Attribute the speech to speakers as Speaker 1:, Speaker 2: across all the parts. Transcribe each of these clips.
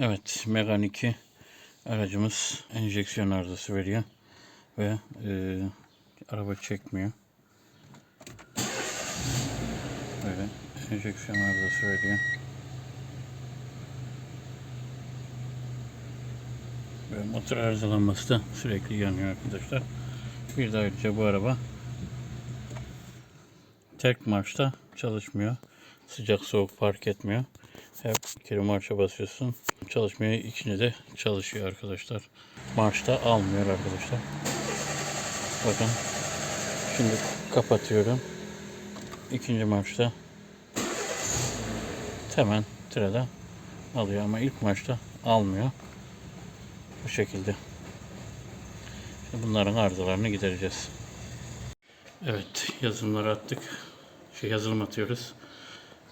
Speaker 1: Evet, Megane 2 aracımız enjeksiyon arızası veriyor ve e, araba çekmiyor. Böyle enjeksiyon arızası veriyor. Ve motor arızalanması da sürekli yanıyor arkadaşlar. Bir de ayrıca bu araba tek marşta çalışmıyor. Sıcak soğuk fark etmiyor. Hep kere marşa basıyorsun. Çalışmıyor. İkini de çalışıyor arkadaşlar. Marşta almıyor arkadaşlar. Bakın. Şimdi kapatıyorum. İkinci marşta hemen tirada alıyor ama ilk marşta almıyor. Bu şekilde. Şimdi bunların arızalarını gidereceğiz. Evet yazılımları attık. Şey yazılım atıyoruz.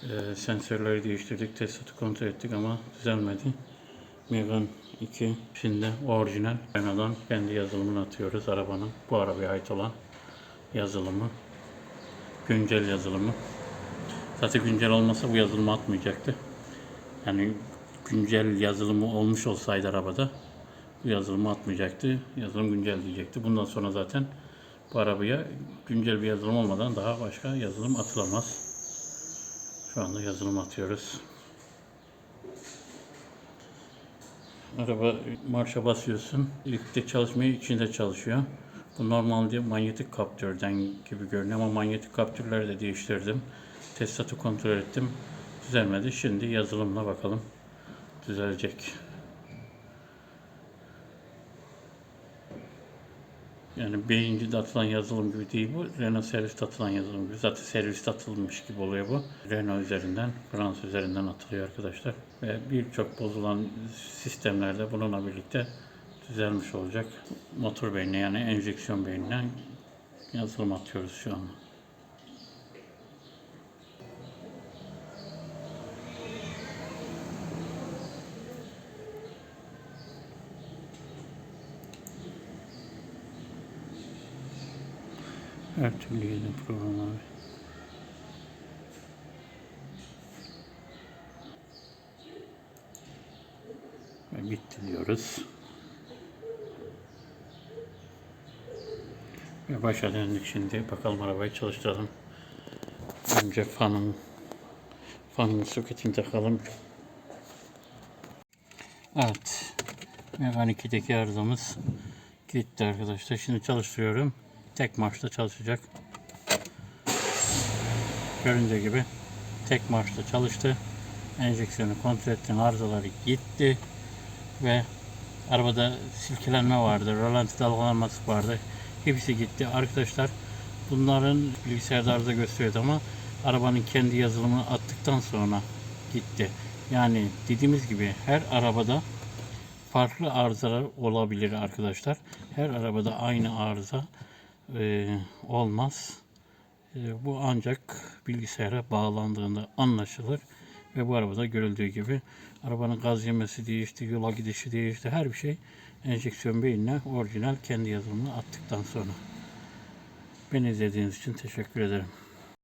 Speaker 1: Ee, sensörleri değiştirdik, testatı kontrol ettik ama düzelmedi. Megane 2 şimdi orijinal Renault'dan kendi yazılımını atıyoruz arabanın. Bu arabaya ait olan yazılımı. Güncel yazılımı. Zaten güncel olmasa bu yazılımı atmayacaktı. Yani güncel yazılımı olmuş olsaydı arabada bu yazılımı atmayacaktı. Yazılım güncel diyecekti. Bundan sonra zaten bu arabaya güncel bir yazılım olmadan daha başka yazılım atılamaz. Şu anda yazılım atıyoruz. Araba marşa basıyorsun. İlkte çalışmıyor, içinde çalışıyor. Bu normalde manyetik kaptörden gibi görünüyor ama manyetik kaptörleri de değiştirdim. Testatı kontrol ettim. Düzelmedi. Şimdi yazılımla bakalım. Düzelecek. Yani B'inci atılan yazılım gibi değil bu. Renault serviste atılan yazılım gibi. Zaten serviste atılmış gibi oluyor bu. Renault üzerinden, Fransa üzerinden atılıyor arkadaşlar. Ve birçok bozulan sistemlerde bununla birlikte düzelmiş olacak. Motor beynine yani enjeksiyon beynine yazılım atıyoruz şu anda. Her türlü yedin programları. Ve bitti diyoruz. Ve başa döndük şimdi. Bakalım arabayı çalıştıralım. Önce fanın fanın soketini takalım. Evet. Megane 2'deki arızamız gitti arkadaşlar. Şimdi çalıştırıyorum. Tek marşta çalışacak. Göründüğü gibi tek marşta çalıştı. Enjeksiyonu kontrol ettim. Arızaları gitti. Ve arabada silkelenme vardı. Rolanti dalgalanması vardı. Hepsi gitti. Arkadaşlar bunların bilgisayarda arıza gösteriyordu ama arabanın kendi yazılımını attıktan sonra gitti. Yani dediğimiz gibi her arabada farklı arızalar olabilir arkadaşlar. Her arabada aynı arıza e, olmaz. E, bu ancak bilgisayara bağlandığında anlaşılır. Ve bu arabada görüldüğü gibi arabanın gaz yemesi değişti, yola gidişi değişti. Her bir şey enjeksiyon beynine orijinal kendi yazılımını attıktan sonra. Beni izlediğiniz için teşekkür ederim.